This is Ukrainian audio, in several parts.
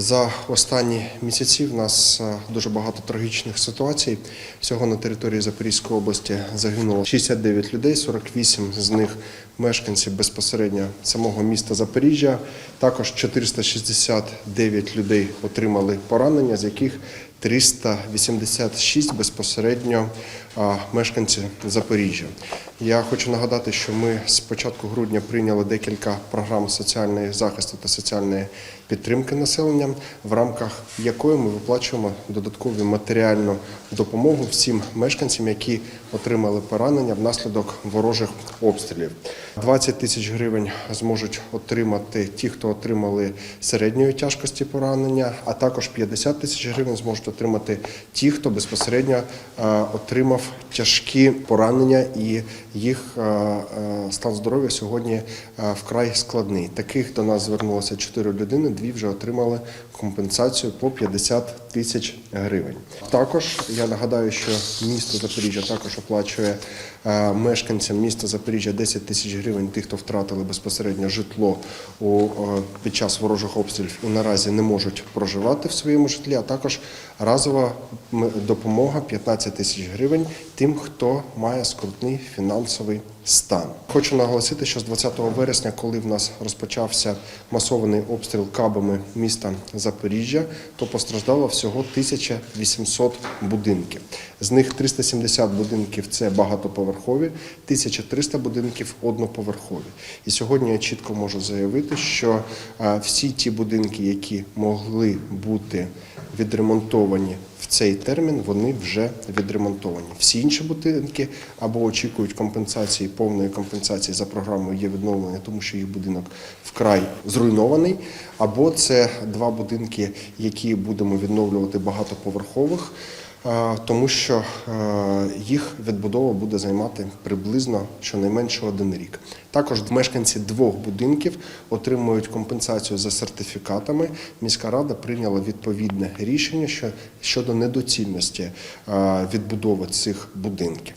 За останні місяці в нас е, дуже багато трагічних ситуацій. Всього на території Запорізької області загинуло 69 людей, 48 з них мешканці безпосередньо самого міста Запоріжжя. Також 469 людей отримали поранення, з яких 386 безпосередньо мешканці Запоріжжя. Я хочу нагадати, що ми з початку грудня прийняли декілька програм соціальної захисту та соціальної підтримки населення, в рамках якої ми виплачуємо додаткову матеріальну допомогу всім мешканцям, які отримали поранення внаслідок ворожих обстрілів. 20 тисяч гривень зможуть отримати ті, хто отримали середньої тяжкості поранення, а також 50 тисяч гривень зможуть отримати ті, хто безпосередньо е, отримав тяжкі поранення і їх е, е, стан здоров'я сьогодні вкрай складний. Таких до нас звернулося 4 людини, дві вже отримали компенсацію по 50 тисяч гривень. Також я нагадаю, що місто Запоріжжя також оплачує е, мешканцям міста Запоріжжя 10 тисяч гривень, тих, хто втратили безпосередньо житло е, під час ворожих обстрілів і наразі не можуть проживати в своєму житлі, а також разова допомога 15 тисяч гривень тим, хто має скрутний фінансовий стан. Хочу наголосити, що з 20 вересня, коли в нас розпочався масований обстріл кабами міста Запоріжжя, то постраждало всього 1800 будинків. З них 370 будинків це багатоповерхові, 1300 будинків одноповерхові. І сьогодні я чітко можу заявити, що всі ті будинки, які могли бути відремонтовані цей термін, вони вже відремонтовані. Всі інші будинки або очікують компенсації, повної компенсації за програмою є відновлення, тому що їх будинок вкрай зруйнований, або це два будинки, які будемо відновлювати багатоповерхових. Тому що е, їх відбудова буде займати приблизно щонайменше один рік. Також мешканці двох будинків отримують компенсацію за сертифікатами. Міська рада прийняла відповідне рішення щодо недоцільності е, відбудови цих будинків.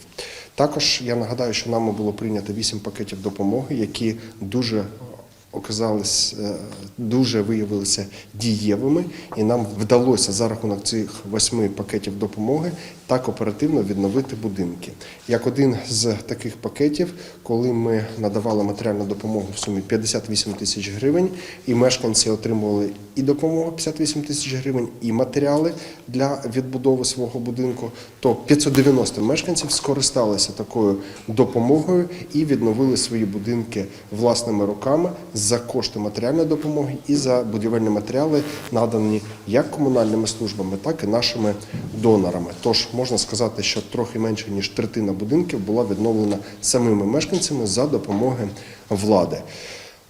Також я нагадаю, що нами було прийнято вісім пакетів допомоги, які дуже оказались е, дуже виявилися дієвими, і нам вдалося за рахунок цих восьми пакетів допомоги так оперативно відновити будинки. Як один з таких пакетів, коли ми надавали матеріальну допомогу в сумі 58 тисяч гривень, і мешканці отримували і допомогу 58 тисяч гривень, і матеріали для відбудови свого будинку, то 590 мешканців скористалися такою допомогою і відновили свої будинки власними руками за кошти матеріальної допомоги і за будівельні матеріали, надані як комунальними службами, так і нашими донорами. Тож можна сказати, що трохи менше ніж третина будинків була відновлена самими мешканцями за допомоги влади.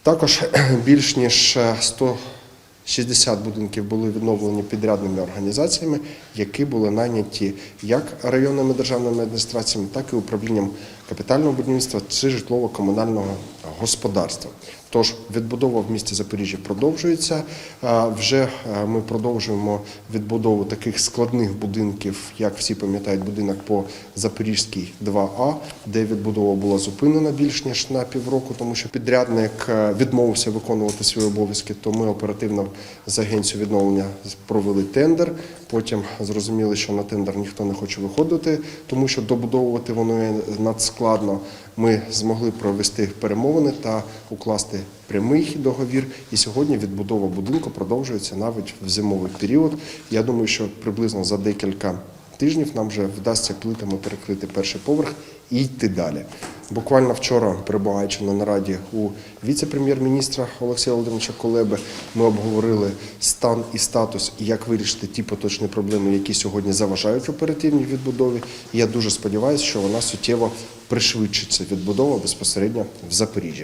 Також більш ніж 160 будинків були відновлені підрядними організаціями, які були найняті як районними державними адміністраціями, так і управлінням капітального будівництва чи житлово-комунального господарства. Тож відбудова в місті Запоріжжя продовжується. Вже е, ми продовжуємо відбудову таких складних будинків, як всі пам'ятають, будинок по Запорізькій 2А, де відбудова була зупинена більш ніж на півроку, тому що підрядник е, відмовився виконувати свої обов'язки. То ми оперативно з агенцією відновлення провели тендер. Потім зрозуміли, що на тендер ніхто не хоче виходити, тому що добудовувати воно є надскладно. Ми змогли провести перемовини та укласти прямий договір. І сьогодні відбудова будинку продовжується навіть в зимовий період. Я думаю, що приблизно за декілька тижнів нам вже вдасться плитами перекрити перший поверх йти далі. Буквально вчора, перебуваючи на нараді у віце-прем'єр-міністра Олексія Володимировича Колеби, ми обговорили стан і статус, і як вирішити ті поточні проблеми, які сьогодні заважають оперативній відбудові. Я дуже сподіваюся, що вона суттєво пришвидшиться відбудова безпосередньо в Запоріжжі.